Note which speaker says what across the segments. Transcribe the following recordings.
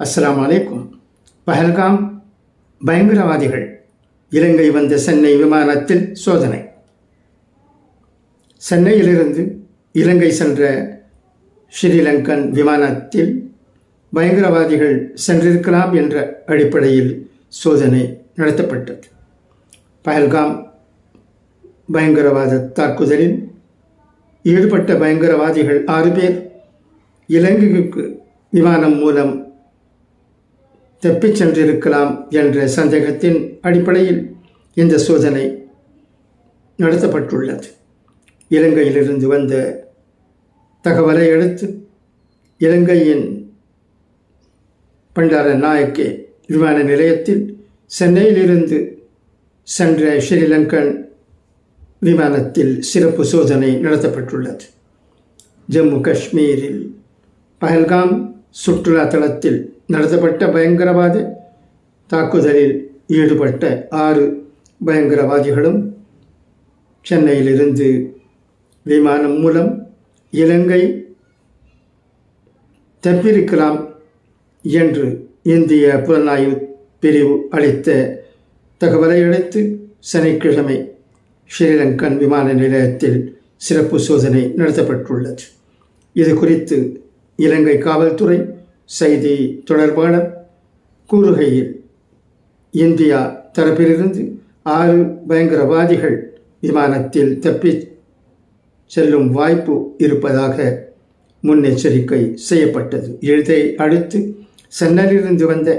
Speaker 1: அஸ்ஸலாமு அலைக்கும் பஹல்காம் பயங்கரவாதிகள். இலங்கை வந்த சென்னை விமானத்தில் சோதனை. சென்னையிலிருந்து இலங்கை சென்ற ஸ்ரீலங்கன் விமானத்தில் பயங்கரவாதிகள் சென்றிருக்கலாம் என்ற அடிப்படையில் சோதனை நடத்தப்பட்டது. பஹல்காம் பயங்கரவாத தாக்குதலில் ஈடுபட்ட பயங்கரவாதிகள் ஆறு பேர். இலங்கைக்கு விமானம் மூலம் தப்பிச் சென்றிருக்கலாம் என்ற சந்தேகத்தின் அடிப்படையில் இந்த சோதனை நடத்தப்பட்டுள்ளது. இலங்கையிலிருந்து வந்த தகவலை அடுத்து இலங்கையின் பண்டார நாயக்கே விமான நிலையத்தில் சென்னையிலிருந்து சென்ற ஸ்ரீலங்கன் விமானத்தில் சிறப்பு சோதனை நடத்தப்பட்டுள்ளது. ஜம்மு காஷ்மீரில் பஹல்காம் சுற்றுலா தளத்தில் நடத்தப்பட்ட பயங்கரவாத தாக்குதலில் ஈடுபட்ட ஆறு பயங்கரவாதிகளும் சென்னையிலிருந்து விமானம் மூலம் இலங்கை தப்பிருக்கலாம் என்று இந்திய புலனாய்வு பிரிவு அளித்த தகவலை அடுத்து சனிக்கிழமை ஸ்ரீலங்கன் விமான நிலையத்தில் சிறப்பு சோதனை நடத்தப்பட்டுள்ளது. இது குறித்து இலங்கை காவல்துறை செய்தி தொடர்பாளர் கூறுகையில் இந்தியா தரப்பிலிருந்து ஆறு பயங்கரவாதிகள் விமானத்தில் தப்பி செல்லும் வாய்ப்பு இருப்பதாக முன்னெச்சரிக்கை செய்யப்பட்டது. இதை அடுத்து சென்னலிருந்து வந்த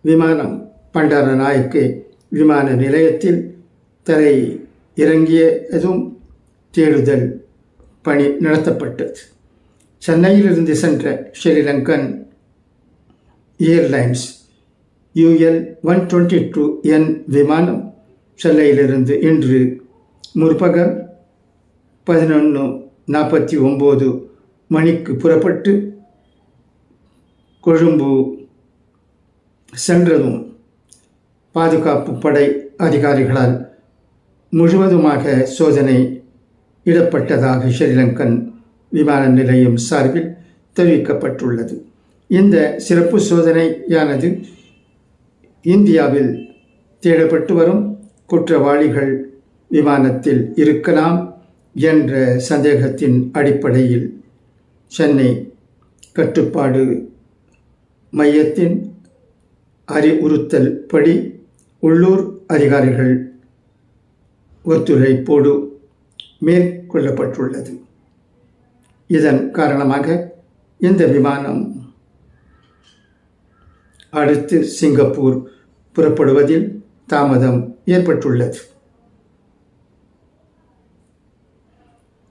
Speaker 1: விமானம் பண்டாரநாயக்கு விமான நிலையத்தில் தரை இறங்கியதும் தேடுதல் பணி நடத்தப்பட்டது. சென்னையிலிருந்து சென்ற Sri Lankan Airlines UL one twenty two என் விமானம் சென்னையிலிருந்து இன்று முற்பகல் பதினொன்று நாற்பத்தி ஒம்பது மணிக்கு புறப்பட்டு கொழும்பு சென்றதும் பாதுகாப்பு படை அதிகாரிகளால் முழுவதுமாக சோதனை இடப்பட்டதாக ஸ்ரீலங்கன் விமான நிலையம் சார்பில் தெரிவிக்கப்பட்டுள்ளது. இந்த சிறப்பு சோதனையானது இந்தியாவில் தேடப்பட்டு வரும் குற்றவாளிகள் விமானத்தில் இருக்கலாம் என்ற சந்தேகத்தின் அடிப்படையில் சென்னை கட்டுப்பாடு மையத்தின் அறிவுறுத்தல் படி உள்ளூர் அதிகாரிகள் ஒத்துழைப்போடு மேற்கொள்ளப்பட்டுள்ளது. இதன் காரணமாக இந்த விமானம் அடுத்து சிங்கப்பூர் புறப்படுவதில் தாமதம் ஏற்பட்டுள்ளது.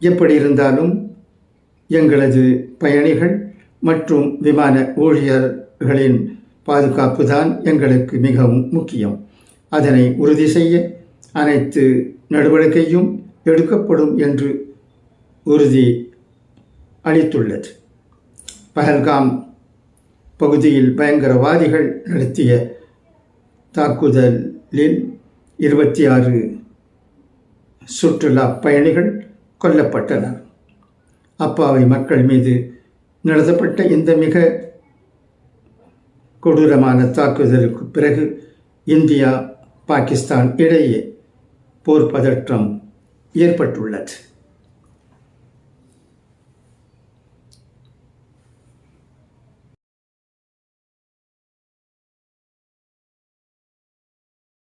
Speaker 1: எப்படி இருந்தாலும் எங்களது பயணிகள் மற்றும் விமான ஊழியர்களின் பாதுகாப்பு தான் எங்களுக்கு மிகவும் முக்கியம். அதனை உறுதி செய்ய அனைத்து நடவடிக்கையும் எடுக்கப்படும் என்று உறுதி அளித்துள்ளது. பஹல்காம் பகுதியில் பயங்கரவாதிகள் நடத்திய தாக்குதலில் இருபத்தி ஆறு சுற்றுலா பயணிகள் கொல்லப்பட்டனர். அப்பாவி மக்கள் மீது நடத்தப்பட்ட இந்த மிக கொடூரமான தாக்குதலுக்கு பிறகு இந்தியா பாகிஸ்தான் இடையே போர் பதற்றம் ஏற்பட்டுள்ளது.